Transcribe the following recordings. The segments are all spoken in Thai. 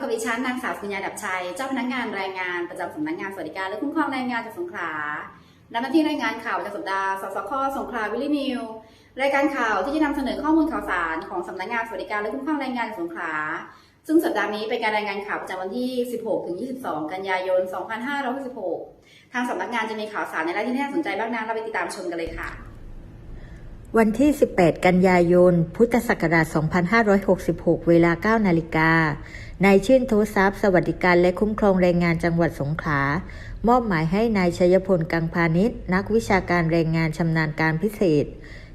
กับดิฉันนางสาวสุญญาดับชัย เจ้าพนักงานแรงงานประจำสำนักงานสวัสดิการและคุ้มครองแรงงานจังหวัดสงขลารับหน้าที่รายงานข่าวประจำสัปดาห์ สสค สงขลาวิลลี่นิว รายการข่าวที่จะนำเสนอข้อมูลข่าวสารของสำนักงานสวัสดิการและคุ้มครองแรงงานจังหวัดสงขลา ซึ่งสัปดาห์นี้เป็นการรายงานข่าวประจำวันที่ 16 ถึง 22 กันยายน 2566 ทางสำนักงานจะมีข่าวสารในรายที่น่าสนใจบ้างนั้นเราไปติดตามชมกันเลยค่ะ วันที่ 18 กันยายน พุทธศักราช 2566 เวลา 9 นาฬิกา นายชื่นโททรัพย์ สวัสดิการและคุ้มครองแรงงานจังหวัดสงขลา มอบหมายให้นายชัยพลกังพาณิชย์นักวิชาการแรงงานชำนาญการพิเศษ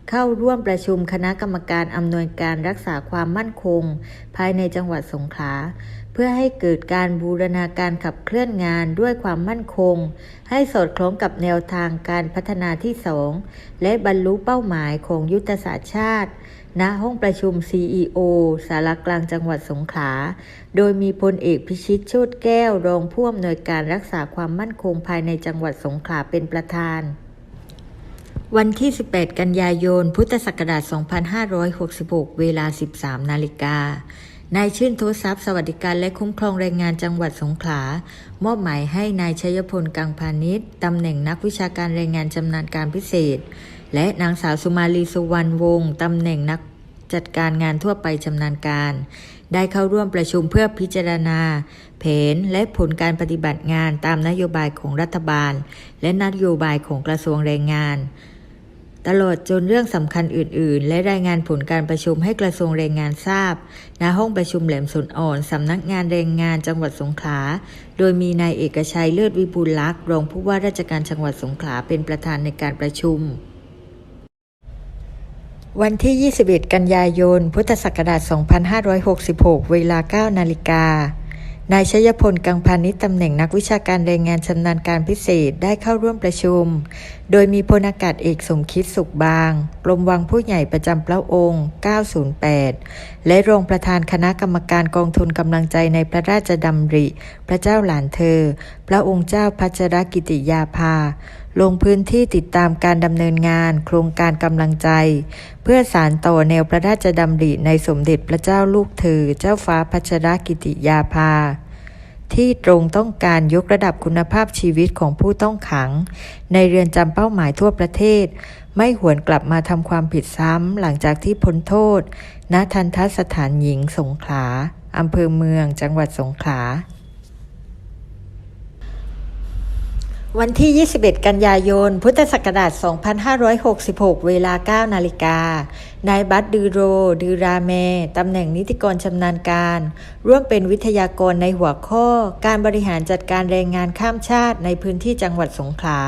เข้าร่วมประชุมคณะกรรมการอำนวยการรักษาความมั่นคง ภายในจังหวัดสงขลาเพื่อให้เกิดการบูรณาการขับเคลื่อนงานด้วยความมั่นคง ให้สอดคล้องกับแนวทางการพัฒนาที่สองและบรรลุเป้าหมายของยุทธศาสตร์ชาติ ณห้องประชุม CEO สารกลางจังหวัดสงขลาโดยมีพลเอกพิชิตโชตแก้วรองผู้อำนวยการรักษาความมั่นคงภายในจังหวัดสงขลาเป็นประธาน วันที่ 18 กันยายน พุทธศักราช 2566 เวลา 13 นาฬิกา นายชื่นโททรัพย์สวัสดิการและคุ้มครองแรงงานจังหวัดสงขลา มอบหมายให้นายชัยพลกังพาณิชย์ตำแหน่งนักวิชาการแรงงานชำนาญการพิเศษ และนางสาวสุมาลีสุวรรณวงศ์ตำแหน่งนักจัดการงานทั่วไปชำนาญการ ได้เข้าร่วมประชุมเพื่อพิจารณา แผนและผลการปฏิบัติงานตามนโยบายของรัฐบาล และนโยบายของกระทรวงแรงงาน ตลอดจนเรื่องสำคัญอื่น ๆ และรายงานผลการประชุมให้กระทรวงแรงงานทราบ ณ ห้องประชุมแหลมสนอ่อนสำนักงานแรงงานจังหวัดสงขลา โดยมีนายเอกชัยเลิศวิบูลลักษ์รองผู้ว่าราชการจังหวัดสงขลาเป็นประธานในการประชุมวันที่ 21 กันยายน พุทธศักราช 2566 เวลา 9 นาฬิกา นายชยพลกังพานิชตำแหน่งนักวิชาการแรงงานชำนาญการพิเศษได้เข้าร่วมประชุม โดยมีพลอากาศเอกสมคิดสุขบางกรมวังผู้ใหญ่ประจำพระองค์ 908 และรองประธานคณะกรรมการกองทุนกำลังใจในพระราชดำริ พระเจ้าหลานเธอ พระองค์เจ้าพัชรกิติยาภา ลงพื้นที่ติดตามการดำเนินงาน โครงการกำลังใจ เพื่อสารต่อแนวพระราชดำริในสมเด็จพระเจ้าลูกเธอ เจ้าฟ้าพัชรกิติยาภา ที่ตรงต้องการยกระดับคุณภาพชีวิตของผู้ต้องขัง ในเรือนจำเป้าหมายทั่วประเทศ ไม่หวนกลับมาทำความผิดซ้ำหลังจากที่พ้นโทษ ณ ทันทสถานหญิงสงขลาอำเภอเมืองจังหวัดสงขลา วันที่ 21 กันยายน พุทธศักราช 2566 เวลา 9 นาฬิกา นายบัตดือโรดือราเม ตำแหน่งนิติกรชำนาญการ ร่วมเป็นวิทยากรในหัวข้อ การบริหารจัดการแรงงานข้ามชาติในพื้นที่จังหวัดสงขลา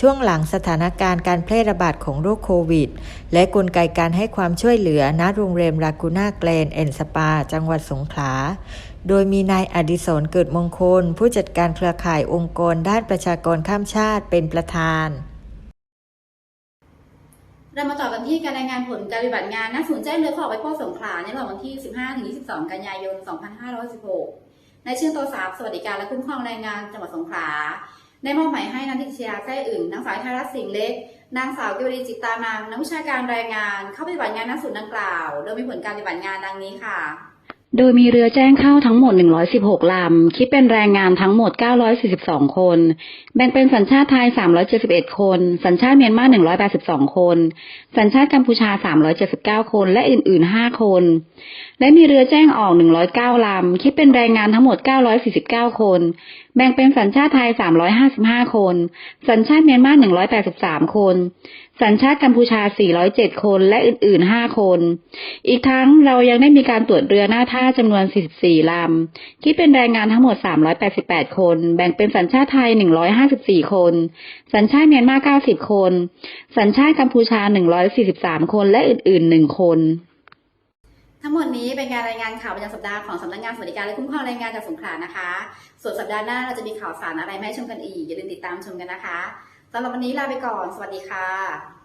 ช่วงหลังสถานการณ์การแพร่ระบาดของโรคโควิด และกลไกการให้ความช่วยเหลือณโรงแรมลากูน่าแกลนแอนสปา จังหวัดสงขลา โดยมีนายอดิศรเกิดมงคล ผู้จัดการเครือข่ายองค์กรด้านประชากรข้ามชาติเป็นประธานเรามาต่อกันที่การรายงานผลการปฏิบัติงานณศูนย์แจ้งเรือขอไว้พ่อสงขลาในระหว่างวันที่ 15ถึง22 กันยายน 2516 ในชื่อโตสาบสวัสดิการและคุ้มครองแรงงานจังหวัดสงขลา ได้มอบหมายให้นันทิชยาแท้อึ่งนางสาวไทยรัตน์สิงห์เล็ก นางสาวเกวรีจิตตามางนักวิชาการแรงงาน เข้าปฏิบัติงานณศูนย์ดังกล่าว โดยมีผลการปฏิบัติงานดังนี้ค่ะ โดยมีเรือแจ้งเข้าทั้งหมด 116 ลำ คิดเป็นแรงงานทั้งหมด 942 คน แบ่งเป็นสัญชาติไทย 371 คน สัญชาติเมียนมา182 คน สัญชาติกัมพูชา 379 คน และอื่น ๆ 5 คน และมีเรือแจ้งออก 109 ลำ คิดเป็นแรงงานทั้งหมด 949 คนแบ่งเป็นสัญชาติไทย 355 คน สัญชาติเมียนมา 183 คน สัญชาติกัมพูชา 407 คน และอื่น ๆ 5 คน อีกทั้งเรายังได้มีการตรวจเรือหน้าท่าจำนวน 44 ลำ คิดเป็นแรงงานทั้งหมด 388 คน แบ่งเป็นสัญชาติไทย 154 คน สัญชาติเมียนมา 90 คน สัญชาติกัมพูชา 143 คน และอื่น ๆ 1 คน ทั้งหมดนี้เป็นการรายงานข่าวประจำสัปดาห์ของสำนักงานสวัสดิการและคุ้มครองแรงงานจากสงขลานะคะ ส่วนสัปดาห์หน้าเราจะมีข่าวสารอะไรมาให้ชมกันอีกอย่าลืมติดตามชมกันนะคะสำหรับวันนี้ลาไปก่อน สวัสดีค่ะ